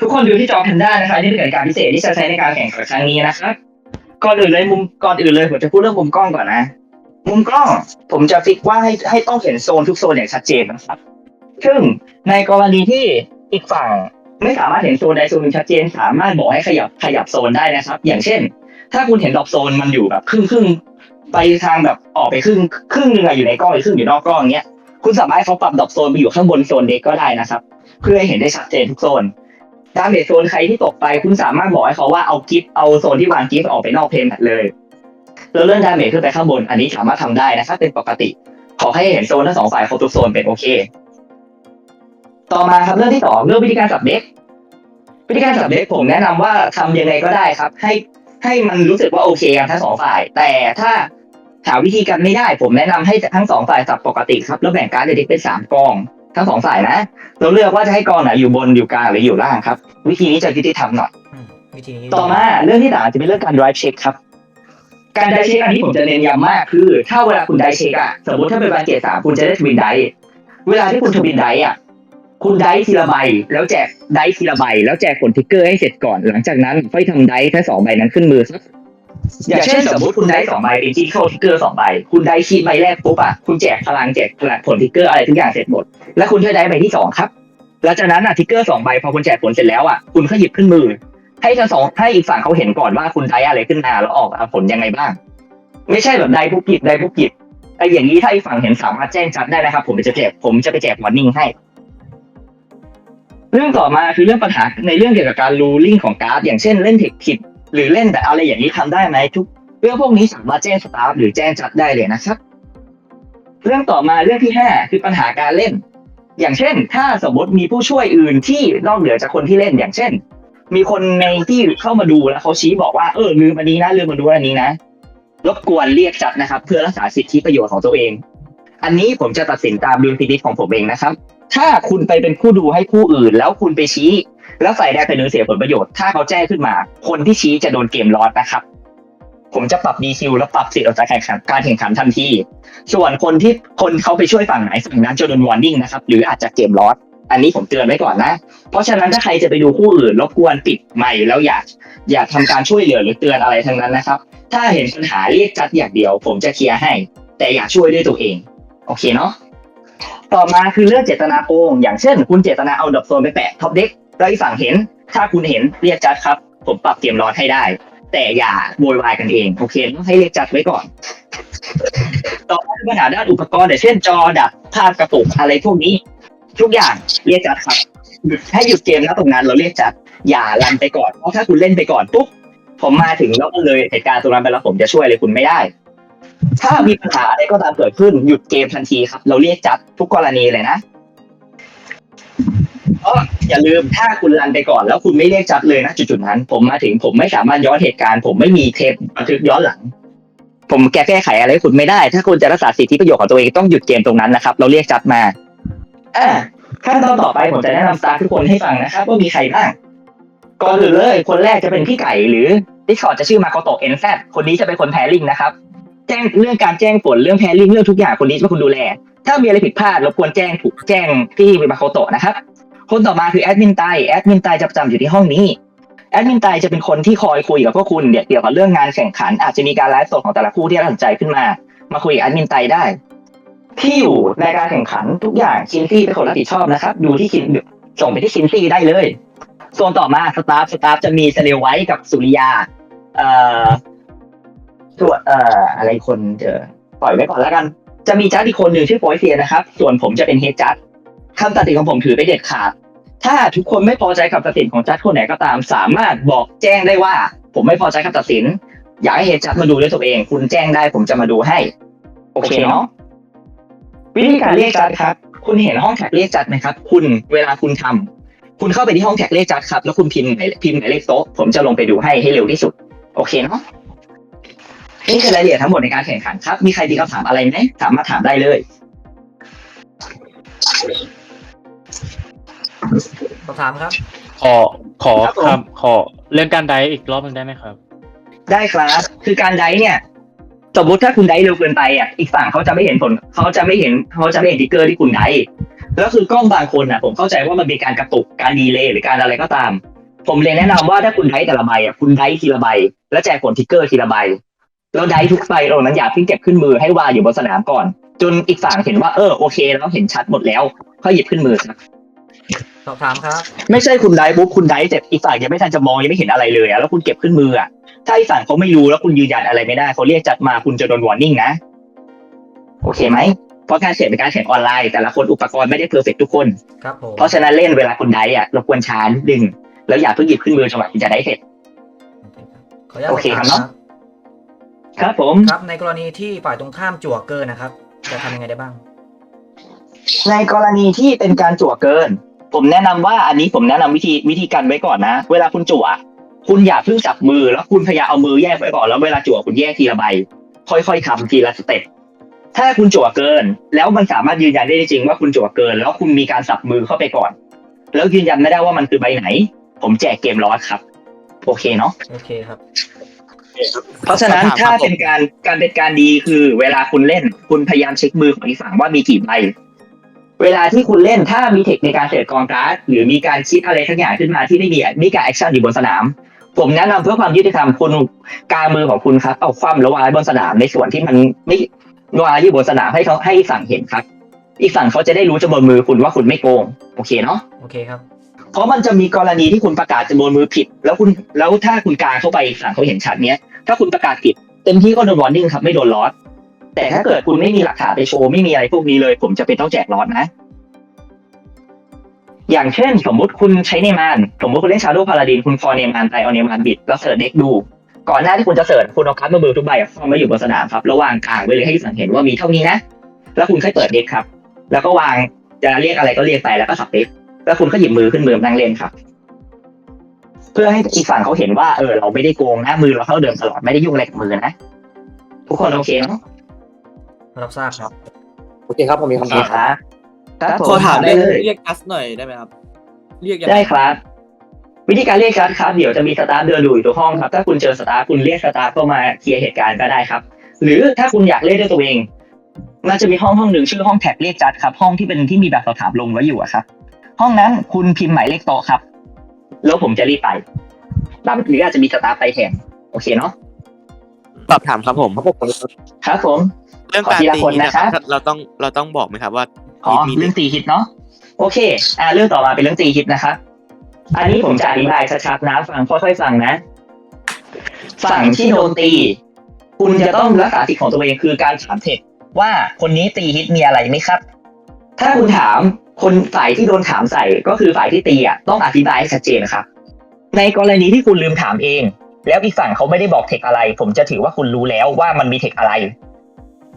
ทุกคนดูที่จอแพนด้านะคะนี่เป็นกติกาพิเศษที่จะใช้ในการแข่งขันครั้งนี้นะครับก่อนอื่นเลยมุมก่อนอื่นเลยผมจะพูดเรื่องมุมกล้องก่อนนะ มุมกล้องผมจะฟิกว่าให้ให้ต้องเห็นโซนทุกโซนอย่างชัดเจนนะครับ ซึ่งในกรณีที่อีกฝั่งไม่สามารถเห็นโซนใดโซนหนึ่งชัดเจน สามารถบอกให้ขยับขยับโซนได้นะครับ อย่างเช่น ถ้าคุณเห็นดอกโซนมันอยู่แบบครึ่งครึ่งไปทางแบบออกไปครึ่งครึ่งหนึงอะอยู่ในกล้องอีกครึ่งอยู่นอกกล้องเนี้ยคุณสามารถเขาปรับดอกโซนไปอยู่ข้างบนโซนเด็กก็ได้นะครับ เพื่อให้เห็นได้ชัดเจนทุกโซน ดาเมจโซนใครที่ตกไป คุณสามารถบอกให้เขาว่าเอากิฟต์เอาโซนที่วางกิฟต์ออกไปนอกเพลย์แมเลยแล้วเลื่อนดาเมจขึ้นไปข้างบน อันนี้สามารถทำได้นะครับเป็นปกติ ขอให้เห็นโซนทั้งสองฝ่ายครบทุกโซนเป็นโอเค ต่อมาครับเรื่องที่สองเรื่องวิธีการจับเด็กวิธีการจับเด็กผมแนะนำว่าทำยังไงก็ได้ครับ ให้ให้มันรู้สึกว่าโอเคกันทั้งสองฝ่าย แต่ถ้าหาวิธีการไม่ได้ ผมแนะนำให้ทั้งสองฝ่ายจับปกติครับแล้วแบ่งการ์ดเด็กเป็นสามกอง ทั้งสองฝ่ายนะ เราเลือกว่าจะให้กองไหนอยู่บนอยู่กลางหรืออยู่ล่างครับ วิธีนี้จะยุติธรรมหน่อยอืมวิธีนี้ต่อมาเรื่องที่สามจะเป็นเรื่องการ drive check ครับ การ drive check อันนี้ผมจะเน้นย้ำมากคือ ถ้าเวลาคุณ drive check อะสมมติถ้าเป็นวันเกตสามคุณจะได้ทวินไดเวลาที่คุณทวินไดอะคุณไดทีละใบแล้วแจกไดทีละใบแล้วแจกผลทิกเกอร์ให้เสร็จก่อน หลังจากนั้นค่อยทำไดแค่สองใบนั้นขึ้นมือครับ อย่างเช่นสมมติคุณได้สองใบเป็นที่เข้าทิกเกอร์สองใบ คุณได้ชีทใบแรกปุ๊บอะคุณแจกพลังแจกพลังผลทิกเกอร์อะไรทุกอย่างเสร็จหมด แล้วคุณค่อยได้ใบที่สองครับหลังจากนั้นอะทิกเกอร์สองใบพอคุณแจกผลเสร็จแล้วอะคุณก็หยิบขึ้นมือ ให้ทั้งสองให้อีกฝั่งเขาเห็นก่อนว่าคุณได้อะไรขึ้นมาแล้วออกผลยังไงบ้าง ไม่ใช่แบบได้ผู้กิจได้ผู้กิจไอ้อย่างนี้ถ้าอีกฝั่งเห็นสามารถแจ้งจัดได้นะครับ ผมจะแจกผมจะไปแจกวอร์นิ่งให้เรื่องต่อมาคือเรื่องปัญหาในเรื่องเกี่ยวกับการรูลิ่งของการ์ดอย่างเช่นเล่นเทคผิด หรือเล่นแบบอะไรอย่างนี้ทำได้ไหมทุกเรื่องพวกนี้สามารถแจ้งสตาฟหรือแจ้งจัดได้เลยนะครับ เรื่องต่อมาเรื่องที่ห้าคือปัญหาการเล่น อย่างเช่น ถ้าสมมติมีผู้ช่วยอื่นที่นอกเหนือจากคนที่เล่นอย่างเช่น มีคนในที่เข้ามาดูแล้วเขาชี้บอกว่าเออลืมอันนี้นะลืมมาดูอันนี้นะรบกวนเรียกจัดนะครับ เพื่อรักษาสิทธิประโยชน์ของตัวเอง อันนี้ผมจะตัดสินตามดุลพินิจของผมเองนะครับ ถ้าคุณไปเป็นผู้ดูให้ผู้อื่น แล้วคุณไปชี้ แล้วฝ่ายใดเป็นเสียผลประโยชน์ถ้าเขาแจ้งขึ้นมา คนที่ชี้จะโดนเกมลอสนะครับ ผมจะปรับดีคิวและปรับสิทธิ์ออกจากการแข่งขันการแข่งขันทันทีส่วนคนที่คนเขาไปช่วยฝั่งไหนฝั่งนั้นจะโดนวอร์นิ่งนะครับหรืออาจจะเกมลอสอันนี้ผมเตือนไว้ก่อนนะ เพราะฉะนั้นถ้าใครจะไปดูคู่อื่นรบกวนปิดไมค์แล้วอย่าอย่าทำการช่วยเหลือหรือเตือนอะไรทั้งนั้นนะครับ ถ้าเห็นปัญหาเรียกจัดอย่างเดียว ผมจะเคลียร์ให้ แต่อย่าช่วยด้วยตัวเอง โอเคเนาะต่อมาคือเรื่องเจตนาโกงอย่างเช่น คุณเจตนาเอาดับโซนไปแปะท็อปเด็ก แล้วอีกฝั่งเห็น ถ้าคุณเห็นเรียกจัดครับ ผมปรับเกมร้อนให้ได้ แต่อย่าโวยวายกันเอง โอเคต้องให้เรียกจัดไว้ก่อน ต่อมาปัญหาด้านอุปกรณ์อย่างเช่นจอดับภาพกระตุกอะไรพวกนี้ ทุกอย่างเรียกจัดครับให้หยุดเกมนะตรงนั้นเราเรียกจัด อย่าลันไปก่อนเพราะถ้าคุณเล่นไปก่อนปุ๊บผมมาถึงแล้วก็เลยเหตุการณ์ตรงนั้นไปแล้วผมจะช่วยอะไรคุณไม่ได้ ถ้ามีปัญหาอะไรก็ตามเกิดขึ้นหยุดเกมทันทีครับ เราเรียกจัดทุกกรณีเลยนะ ก็อย่าลืมถ้าคุณรันไปก่อนแล้วคุณไม่เรียกจัดเลยนะจุดๆนั้น ผมมาถึงผมไม่สามารถย้อนเหตุการณ์ ผมไม่มีเทปบันทึกย้อนหลัง ผมแก้แก้ไขอะไรคุณไม่ได้ ถ้าคุณจะรักษาสิทธิประโยชน์ของตัวเองต้องหยุดเกมตรงนั้นนะครับ เราเรียกจัดมาอ่าขั้นตอนต่อไปผมจะแนะนำสตาร์ทุกคนให้ฟังนะครับว่ามีใครบ้างก่อนอื่นเลยคนแรกจะเป็นพี่ไก่หรือที่ขอจะชื่อมาโกโตเอ็นแซคนนี้จะเป็นคนแพรลิงนะครับแจ้งเรื่องการแจ้งผลเรื่องแพรลิงเรื่องทุกอย่างคนนี้จะเป็นคนดูแล ถ้ามีอะไรผิดพลาดรบกวนแจ้งถูกแจ้งที่มาโกโตนะครับ คนต่อมาคือแอดมินไตแอดมินไตจะประจำอยู่ที่ห้องนี้แอดมินไตจะเป็นคนที่คอยคุยกับพวกคุณเกี่ยวกับเรื่องงานแข่งขัน อาจจะมีการไลฟ์สดของแต่ละคู่ที่น่าสนใจขึ้นมา มาคุยกับแอดมินไตได้ ที่อยู่ในการแข่งขันทุกอย่างคินซี่เป็นคนรับผิดชอบนะครับ ดูที่คินส่งไปที่คินซี่ได้เลยส่วนต่อมาสตาฟสตาฟจะมีเซเลไวท์กับสุริยา เอ่อส่วเอ่ออะไรคนเจอปล่อยไว้ก่อนแล้วกัน จะมีจัดอีกคนหนึ่งชื่อโปยเซียนะครับ ส่วนผมจะเป็นเฮดจัด คำตัดสินของผมถือไปนเด็ดขาด ถ้าทุกคนไม่พอใจคำตัดสินของจัดคนไหนก็ตาม สามารถบอกแจ้งได้ว่า ผมไม่พอใจคำตัดสิน อยากให้เฮดจัดมาดูด้วยตัวเอง คุณแจ้งได้ผมจะมาดูให้ โอเคเนาะวิธีการเรียกจัดครับ คุณเห็นห้องแท็กเรียกจัดไหมครับ คุณเวลาคุณทำคุณเข้าไปที่ห้องแท็กเรียกจัดครับ แล้วคุณพิมพ์หมายพิมพ์หมายเลขโต๊ะผมจะลงไปดูให้ให้เร็วที่สุด โอเคเนาะนี่คือรายละเอียดทั้งหมดในการแข่งขันครับ มีใครมีคำถามอะไรไหมสามารถถามได้เลย คำถามครับ ขอขอครับผมครับขอเรื่องการไดฟ์อีกรอบหนึงได้ไหมครับ ได้ครับ คือการไดฟ์เนี่ย สมมติถ้าคุณไดฟ์เร็วเกินไปอะ อีกฝั่งเขาจะไม่เห็นผล เขาจะไม่เห็นเขาจะไม่เห็นทิกเกอร์ที่คุณไดฟ์แล้วคือกล้องบางคนอะ ผมเข้าใจว่ามันมีการกระตุก การดีเลย์หรือการอะไรก็ตาม ผมเลยแนะนำว่าถ้าคุณไดฟ์แต่ละใบอะ คุณไดฟ์ทีละใบ แล้วแจกผลทิกเกอร์ทีละใบ แล้วไดฟ์ทุกใบตรงนั้นอย่าเพิ่งเก็บขึ้นมือให้วางอยู่บนสนามก่อน จนอีกฝั่งเห็นว่า เออ โอเค แล้วเห็นชัดหมดแล้ว ค่อยหยิบขึ้นมือครับส อบถามครับไม่ใช่คุณไดฟ์ปุ๊บคุณไดฟ์เสร็จอีกฝ่ายยังไม่ทันจะมองยังไม่เห็นอะไรเลยอะแล้วคุณเก็บขึ้นมืออะถ้าอีกฝั่งเขาไม่รู้แล้วคุณยืนยันอะไรไม่ได้เขาเรียกจัดมาคุณจะโดนวอร์นิ่งนะโอเคไหมเพราะการแข่งเป็นการแข่งออนไลน์แต่ละคนอุปกรณ์ไม่ได้เพอร์เฟกทุกคน ครับผมเพราะฉะนั้นเล่นเวลาคุณไดฟ์อะรบกวนช้านิดนึงแล้วอย่าเพิ่งหยิบขึ้นมือจังหวะที่จะได้เสร็จขออนุญาตโอเคสครัอบบเนถาอะมครับผม ครับ ในกรณีที่ฝ่ายตรงข้ามจั่วเกินนะครับ จะทำยังไงได้บ้าง ในกรณีที่เป็นการจั่วเกิน ผมแนะนำว่าอันนี้ผมแนะนำวิธีวิธีการไว้ก่อนนะ เวลาคุณจั่วคุณอย่าเพิ่งจับมือแล้วคุณพยายามเอามือแยกไว้ก่อนแล้วเวลาจั่วคุณแยกทีละใบ ค่อยๆทำทีละสเต็ปถ้าคุณจั่วเกิน แล้วมันสามารถยืนยันได้จริงๆว่าคุณจั่วเกิน แล้วคุณมีการสับมือเข้าไปก่อน แล้วยืนยันไม่ได้ว่ามันคือใบไหน ผมแจกเกมลอสครับ โอเคเนาะโอเคครับ เพราะฉะนั้นคำถามครับถ้าเป็นการการเป็นการดีคือ เวลาคุณเล่น คุณพยายามเช็คมือของอีกฝั่งว่ามีกี่ใบ เวลาที่คุณเล่นถ้ามีเทคในการเทรดกองการ์ดหรือมีการคิดอะไรทั้งอย่างขึ้นมาที่ไม่มีมีการแอคชั่นอยู่บนสนาม ผมแนะนำเพื่อความยุติธรรมคุณกางมือของคุณครับ เอาคว่ำแล้ววางไว้บนสนามในส่วนที่มันไม่วางอยู่บนสนามให้เขาให้อีกฝั่งเห็นครับ อีกฝั่งเขาจะได้รู้จำนวนมือคุณว่าคุณไม่โกงโอเคเนาะโอเคครับเพราะมันจะมีกรณีที่คุณประกาศจำนวนมือผิด แล้วคุณแล้วถ้าคุณกางเข้าไปอีกฝั่งเขาเห็นชัดเนี้ยถ้าคุณประกาศผิดเต็มที่ก็โดนวอร์นิ่งครับไม่โดนลอส แต่ถ้าเกิดคุณไม่มีหลักฐานไปโชว์ไม่มีอะไรพวกนี้เลย ผมจะเป็นต้องแจกลอสนะ อย่างเช่น สมมุติคุณใช้เนมานสมมติคุณเล่นชาโดว์พาราดินคุณพอเนมานไปเอาเนมานบิดแล้วเสิร์ชเด็กดู ก่อนหน้าที่คุณจะเสิร์ชคุณเอาคัดมาเบอร์ทุกใบอะซ่อนไว้อยู่บนสนามครับแล้ววางกลางไว้เลยให้สังเกตว่ามีเท่านี้นะ แล้วคุณค่อยเปิดเด็กครับ แล้วก็วางจะเรียกอะไรก็เรียกไปแล้วก็สับเด็กแล้วคุณก็หยิบมือขึ้นมือนั่งเล่นครับเพื่อให้อีกฝั่งเขาเห็นว่าเออเราไม่ได้โกงนะมือเราเท่าเดิมตลอดไม่ได้ยุ่งอะไรกับมือนะ ทุกคนโอเคเนาะ รับทราบครับ โอเคครับผมมีโอคำเคถามครับครับผมขอถามได้เรื่องเลยเรียกกัสหน่อยได้ไหมครับ เรียกยังงได้ครับ วิธีการเรียกชัดครับ เดี๋ยวจะมีสตาฟเดินดูอยู่ตัวห้องครับ ถ้าคุณเจอสตาฟคุณเรียกสตาฟเข้ามาเคลียร์เหตุการณ์ก็ได้ครับ หรือถ้าคุณอยากเรียกด้วยตัวเองมันจะมีห้องห้องหนึ่งชื่อห้องแท็กเรียกจัดครับ ห้องที่เป็นที่มีแบบสอบถามลงไว้อยู่อะครับ ห้องนั้นคุณพิมพ์หมายเลขโต๊ะครับ แล้วผมจะรีบไปตามหรืออาจจะมีสตาฟไปแทนโอเคเนาะ ตอบถามครับผมครับผม ครับผม เรื่องการขอทีละตีคนฮิตนะนะคครัรับบเราต้องเราต้องบอกไหมครับว่าอ๋อฮิตมีเรื่องตีฮิตเนาะโอเค อ่าเรื่องต่อมาเป็นเรื่องตีฮิตนะครับ อันนี้ผมจะอธิบายชัดๆนะฟังค่อยๆฟังนะ ฝั่งที่โดนตี คุณจะต้องรักษาสิทธิ์ของตัวเองคือการถามเทคว่าคนนี้ตีฮิตมีอะไรไหมครับ ถ้าคุณถามคนฝ่ายที่โดนถามใส่ก็คือฝ่ายที่ตีอะต้องอธิบายให้ชัดเจนครับ ในกรณีที่คุณลืมถามเอง แล้วอีกฝั่งเขาไม่ได้บอกเทคอะไร ผมจะถือว่าคุณรู้แล้วว่ามันมีเทคอะไร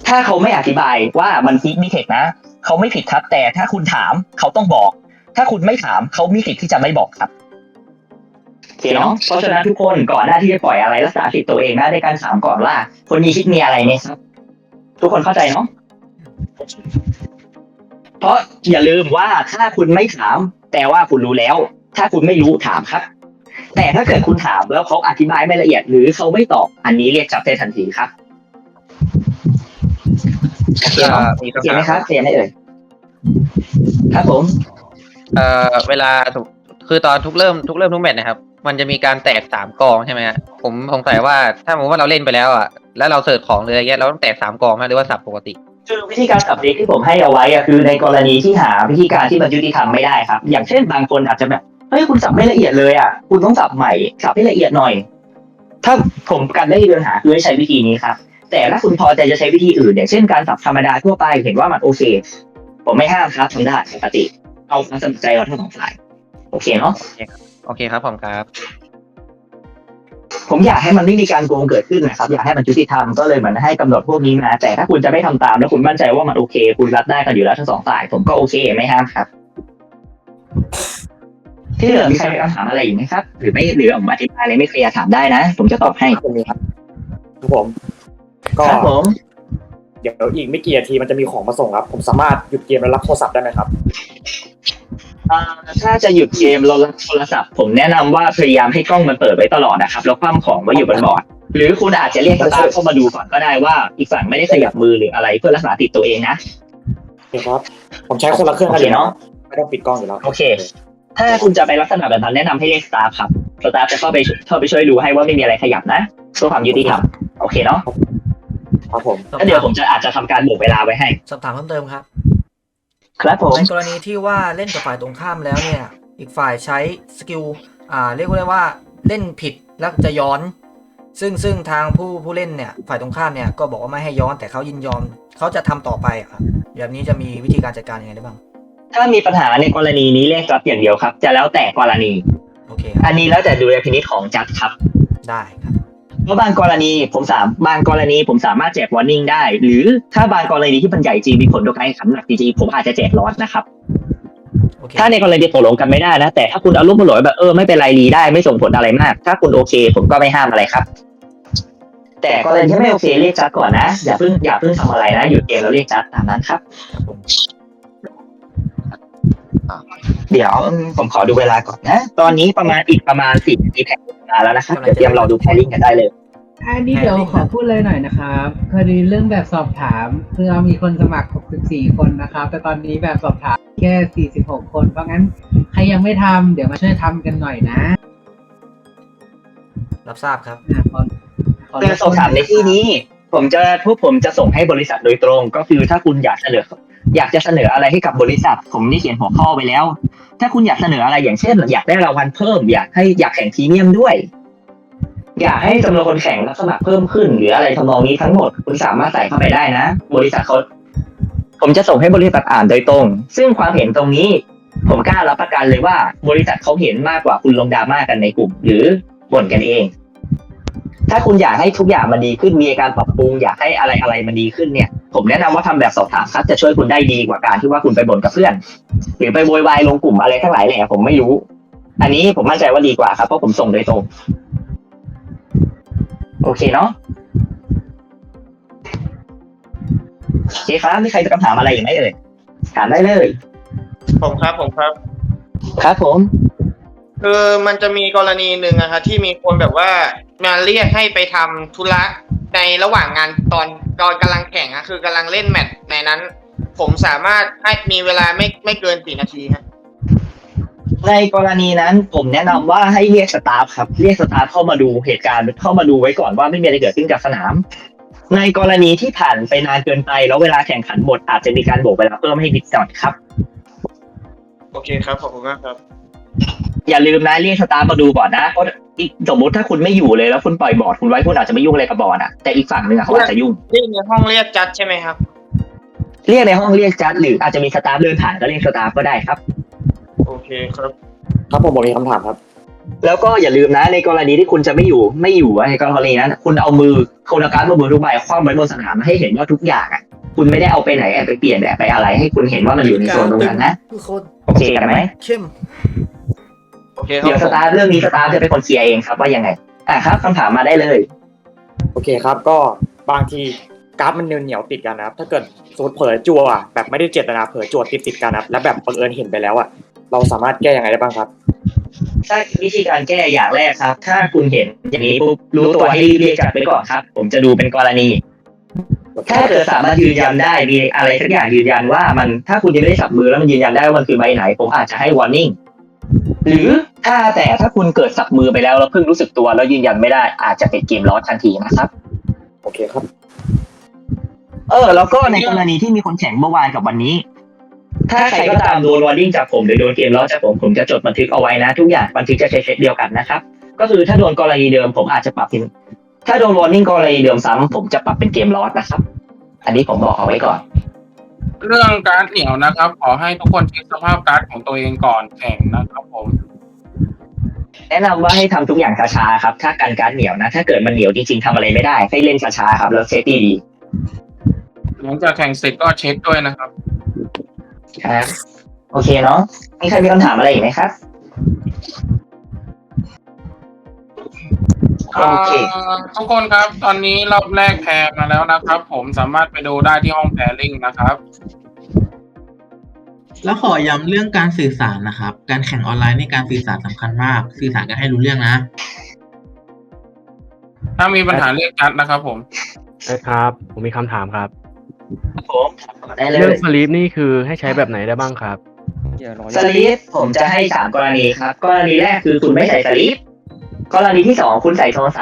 ถ้าเขาไม่อธิบายว่ามันฮิตมีเทคนะเขาไม่ผิดครับ แต่ถ้าคุณถามเขาต้องบอก ถ้าคุณไม่ถามเขามีสิทธิ์ที่จะไม่บอกครับโอเคเนาะเพราะฉะนั้นทุกคนก่อนหน้าที่จะปล่อยอะไรรักษาสิทธิ์ตัวเองนะในการถามก่อนว่า คนนี้คิดมีอะไรไหมครับ ทุกคนเข้าใจเนาะเพราะอย่าลืมว่าถ้าคุณไม่ถาม แต่ว่าคุณรู้แล้ว ถ้าคุณไม่รู้ถามครับ แต่ถ้าเกิดคุณถามแล้วเขาอธิบายไม่ละเอียด หรือเขาไม่ตอบอันนี้เรียกจับได้ทันทีครับโอเคเนาะมีโอเคคำไหมถามครับเคลียร์ไหมเอ่ยครับผม เอ่อเวลาถูกคือตอนทุกเริ่มทุกเริ่มทุกแมตช์นะครับ มันจะมีการแตกสามกองใช่ไหมฮะผมสงสัยว่าถ้าสมมติว่าเราเล่นไปแล้วอะแล้วเราเสิร์ชของเลยอะไรเงี้ยเราต้องแตกสามกองไหมหรือว่าสับปกติ คือวิธีการสับเด็กที่ผมให้เอาไว้อะคือในกรณีที่หาวิธีการที่มันยุติธรรมไม่ได้ครับ อย่างเช่นบางคนอาจจะแบบ เฮ้ยคุณสับไม่ละเอียดเลยอะ คุณต้องสับใหม่สับให้ละเอียดหน่อย ถ้าผมกันได้เดินหาคือให้ใช้วิธีนี้ครับ แต่ถ้าคุณพอใจจะใช้วิธีอื่นอย่างเช่นการสับธรรมดาทั่วไปเห็นว่ามันโอเค ผมไม่ห้ามครับทำได้ปกติ เอาความสนใจเราทั้งสองฝ่ายโอเคเนาะโอเคครับผมครับ ผมอยากให้มันไม่มีการโกงเกิดขึ้นนะครับ อยากให้มันยุติธรรมก็เลยเหมือนให้กำหนดพวกนี้มา แต่ถ้าคุณจะไม่ทำตามแล้วคุณมั่นใจว่ามันโอเค คุณรับได้กันอยู่แล้วทั้งสองฝ่าย ผมก็โอเคไม่ห้ามครับ ที่เหลือมีใครมีคำถามอะไรอีกไหมครับ หรือไม่หรือผมอธิบายอะไรไม่เคลียร์ถามได้นะ ผมจะตอบให้ผมมีครับครับผม ก็ครับผม เดี๋ยวอีกไม่กี่นาทีมันจะมีของมาส่งครับ ผมสามารถหยุดเกมแล้วรับโทรศัพท์ได้ไหมครับอ่าถ้าจะหยุดเกมเรารับโทรศัพท์ ผมแนะนำว่าพยายามให้กล้องมันเปิดไว้ตลอดนะครับแล้วคว่ำของไว้อยู่บนบอร์ดหรือคุณอาจจะเรียกสตาฟเข้ามาดูก่อนก็ได้ว่าอีกฝั่งไม่ได้ขยับมือหรืออะไรเพื่อรักษาติดตัวเองนะเคครับ ผมใช้คนละเครื่องกันเลยเนาะไม่ต้องปิดกล้องอยู่แล้วโอเค ถ้าคุณจะไปลักษณะแบบนั้นแนะนำให้เรียกสตาฟครับสตาฟจะเข้าไปเข้าไปช่วยดูให้ว่าไม่มีอะไรขยับนะเพื่อความยุติธรรมโอเคเนาะครับผมสอบแล้วเดี๋ยวถามผมจะอาจจะทำการบวกเวลาไว้ให้สอบถามเพิ่มเติมครับ ครับผมในกรณีที่ว่าเล่นกับฝ่ายตรงข้ามแล้วเนี่ย อีกฝ่ายใช้สกิลอ่า เรียกว่าว่าเล่นผิดแล้วจะย้อน ซึ่งซึ่งทางผู้ผู้เล่นเนี่ย ฝ่ายตรงข้ามเนี่ยก็บอกว่าไม่ให้ย้อนแต่เขายินยอมเขาจะทำต่อไปอะครับแบบนี้จะมีวิธีการจัดการยังไงได้บ้าง ถ้ามีปัญหาในกรณีนี้เรียกจับอย่างเดียวครับ จะแล้วแต่กรณี โอเคคอัรับนนี้แล้วแต่ดูแลพินิจของจัดครับ ได้ครับ เพราะบางกรณีผมสามบางกรณีผมสามารถแจกวอร์นิ่งได้ หรือถ้าบางกรณีที่มันใหญ่จริงมีผลต่อการแข่งขันหนักจริงๆผมอาจจะแจกลอสนะครับ โอเคถ้าในกรณีตกลงกันไม่ได้นะ แต่ถ้าคุณเอารุ่มมาหลอยแบบเออไม่เป็นไรรีได้ไม่ส่งผลอะไรมาก ถ้าคุณโอเค ผมก็ไม่ห้ามอะไรครับ แต่กรณีที่ไม่โอเคเรียกจัดก่อนนะ อย่าเพิ่งอย่าเพิ่งทำอะไรนะหยุดเกมแล้วเรียกจัดตามนั้นครับ ครับผม เดี๋ยวผมขอดูเวลาก่อนนะ ตอนนี้ประมาณอีกประมาณสี่นาทีแพ็คมาแล้วนะครับเดี๋ยวเตรียมรอดูแพริ่งกันได้เลย อันนี้เดี๋ยวขอพูดเลยหน่อยนะครับคดีเรื่องแบบสอบถามคือเรามีคนสมัคร 64 คนนะครับ แต่ตอนนี้แบบสอบถามแค่ 46 คน เพราะงั้นใครยังไม่ทำเดี๋ยวมาช่วยทำกันหน่อยนะรับทราบครับ อะขอขอเรื่องสอบถามในที่นี้ ผมจะพวกผมจะส่งให้บริษัทโดยตรง ก็คือถ้าคุณอยากเสนอ อยากจะเสนออะไรให้กับบริษัท ผมได้เขียนหัวข้อไว้แล้ว ถ้าคุณอยากเสนออะไรอย่างเช่น อยากได้รางวัลเพิ่ม อยากให้อยากแข่งพรีเมียมด้วย อยากให้จำนวนคนแข่งรับสมัครเพิ่มขึ้น หรืออะไรทำนองนี้ทั้งหมดคุณสามารถใส่เข้าไปได้นะ บริษัทเขาผมจะส่งให้บริษัทอ่านโดยตรง ซึ่งความเห็นตรงนี้ ผมกล้ารับประกันเลยว่า บริษัทเขาเห็นมากกว่าคุณลงดราม่ากันในกลุ่ม หรือบ่นกันเอง ถ้าคุณอยากให้ทุกอย่างมันดีขึ้นมีการปรับปรุงอยากให้อะไรอะไรมันดีขึ้นเนี่ย ผมแนะนำว่าทำแบบสอบถามครับจะช่วยคุณได้ดีกว่าการที่ว่าคุณไปบ่นกับเพื่อน หรือไปโวยวายลงกลุ่มอะไรทั้งหลายแหละผมไม่รู้ อันนี้ผมมั่นใจว่าดีกว่าครับเพราะผมส่งโดยตรงโอเคเนาะโอเคครับมีใครจะคำถามอะไรอีกไหมเอ่ยถามได้เลย ผมครับผมครับ ครับผม คือมันจะมีกรณีหนึ่งอะครับที่มีคนแบบว่ามาเรียกให้ไปทำธุระในระหว่างงานตอนตอนกำลังแข่งอะคือกำลังเล่นแมตช์ในนั้น ผมสามารถให้มีเวลาไม่ไม่เกินสี่นาทีฮะในกรณีนั้นผมแนะนำว่าให้เรียกสตาฟครับ เรียกสตาฟเข้ามาดูเหตุการณ์เข้ามาดูไว้ก่อนว่าไม่มีอะไรเกิดขึ้นกับสนาม ในกรณีที่ผ่านไปนานเกินไปแล้วเวลาแข่งขันหมดอาจจะมีการโบกเวลาเพิ่มให้นิดหน่อยครับ โอเคครับขอบคุณมากครับ อย่าลืมนะเรียกสตาฟมาดูก่อนนะเพราะอีกสมมติถ้าคุณไม่อยู่เลยแล้วคุณปล่อยบอร์ดคุณไว้คุณอาจจะไม่ยุ่งอะไรกับบอร์ดอะแต่อีกฝั่งหนึ่งอะเขาอาจจะยุ่งเรียกในห้องเรียกจัดใช่ไหมครับ เรียกในห้องเรียกจัดหรืออาจจะมีสตาฟเดินผ่านก็เรียกสตาฟก็ได้ครับ โอเคครับ ครับผมผมมีคำถามครับ แล้วก็อย่าลืมนะในกรณีที่คุณจะไม่อยู่ไม่อยู่ในกรณีนั้น คุณเอามือคนละการดมือทุกใบคว่ำไว้บนสนามให้เห็นว่าทุกอย่างอะคุณไม่ได้เอาไปไหนแอบไปเปลี่ยนแอบไปอะไร ให้คุณเห็นว่ามันอยู่ในโซนตรงนั้นนะคือโคตรโอเคกันไหมเข้มโอ เคครัเดี๋ยวสบผมตาร์ทเรื่องนี้สตาร์ทจะเป็นคนเคลียร์เองครับว่ายังไง อะครับคำถามมาได้เลย โอเคครับ ก็บางทีกราฟมันเหนียวๆติดกันนะครับ ถ้าเกิดสมมติเผลอจั่วอะแบบไม่ได้เจตนาเผลอจั่วติดติดๆกันนะครับแล้วแบบบังเอิญเห็นไปแล้วอะเราสามารถแก้ยังไงได้บ้างครับ ถ้าวิธีการแก้อย่างแรกครับ ถ้าคุณเห็นอย่างนี้ปุ๊บรู้ตัวให้รีบเรียกจัดไปก่อนครับ ผมจะดูเป็นกรณี ถ้าเกิดสามารถยืนยันได้มีอะไรสักอย่างยืนยันว่ามันถ้าคุณยังไม่ได้สับมือแล้วมันยืนยันได้ว่ามันคือใบไหน ผมอาจจะให้ warning หรือถ้าแต่ถ้าคุณเกิดสับมือไปแล้วแล้วเพิ่งรู้สึกตัวแล้วยืนยันไม่ได้อาจจะเป็นเกมลอสทันทีนะครับ โอเคครับ เออ แล้วก็ในกรณีที่มีคนแข่งเมื่อวานกับวันนี้ ถ้าใครก็ตามโดนวอร์นิ่งจากผมหรือโดนเกมลอสจากผมผมจะจดบันทึกเอาไว้นะ ทุกอย่างบันทึกจะใช้เซตเดียวกันนะครับ ก็คือถ้าโดนกรณีเดิมผมอาจจะปรับเป็นถ้าโดนวอร์นิ่งกรณีเดิมซ้ำผมจะปรับเป็นเกมลอสนะครับ อันนี้ผมบอกเอาไว้ก่อน เรื่องการ์ดเหนียวนะครับ ขอให้ทุกคนเช็คสภาพการ์ดของตัวเองก่อนแข่งนะครับผม แนะนำว่าให้ทำทุกอย่างช้าๆครับ ถ้าการการดเหนียวนะ ถ้าเกิดมันเหนียวจริงๆทำอะไรไม่ได้ ให้เล่นช้าๆครับ แล้วเซฟตี้ดีหลังจากแข่งเสร็จก็เช็คด้วยนะครับครับ โอเคเนาะมีใครมีคำถามอะไรอีกไหมครับ โอเคเอ่อทุกคนครับ ตอนนี้รอบแรกแพรมาแล้วนะครับ ผมสามารถไปดูได้ที่ห้องแพรลิงนะครับ แล้วขอย้ำเรื่องการสื่อสารนะครับ การแข่งออนไลน์ในการสื่อสารสำคัญมาก สื่อสารกันให้รู้เรื่องนะ ถ้ามีปัญหาเรียกจัดนะครับ ผมใช่ครับ ผมมีคำถามครับครับผมถามต่อได้เลเรื่อยงสลีปนี่คือให้ใช้แบบไหนได้บ้างครับ สลีปผมจะให้สามกรณีครับ กรณีแรกคือคุณไม่ใส่สลีป กรณีที่สองคุณใส่โทนใส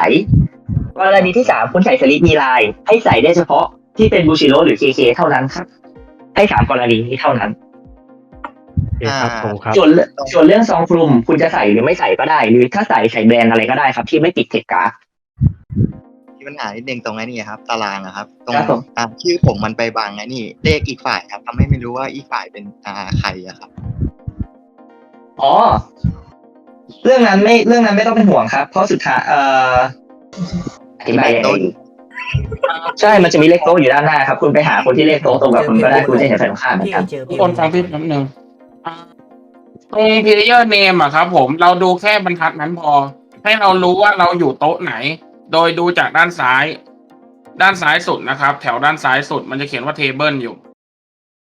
กรณีที่สามคุณใส่สลีปมีลาย ให้ใส่ได้เฉพาะที่เป็นบูชิโรหรือเคเคเท่านั้นครับ ให้สามกรณีนี้เท่านั้นโอเคครับผมครับ ส่วนเรื่องส่วนเรื่องซองคลุมคุณจะใส่หรือไม่ใส่ก็ได้ หรือถ้าใส่ใส่แบรนด์อะไรก็ได้ครับ ที่ไม่ติดเทคการ์ด มีปัญหานิดนึงตรงไอ้นี่ครับ ตารางอะครับ ตรงครับผม อ่าชื่อผมมันไปบังไอ้นี่เลขอีกฝ่ายครับทำให้ไม่รู้ว่าอีกฝ่ายเป็นอ่าใครอะครับ อ๋อ เรื่องนั้นไม่เรื่องนั้นไม่ต้องเป็นห่วงครับ เพราะสุดท้ายเอ่ออธิบายยังไงดีใช่มันจะมีเลขโต๊ะอยู่ด้านหน้าครับ คุณไปหาคนที่เลขโต๊ะตรงกับคุณก็ได้คุณจะเห็นฝ่ายตรงข้ามเหมือพี่นกัน เจอทุกพี่คนฟังพี่แป๊บนึงอ่าตรง player name อะครับ ผมเราดูแค่บรรทัดนั้นพอ ให้เรารู้ว่าเราอยู่โต๊ะไหน โดยดูจากด้านซ้าย ด้านซ้ายสุดนะครับ แถวด้านซ้ายสุดมันจะเขียนว่า table อยู่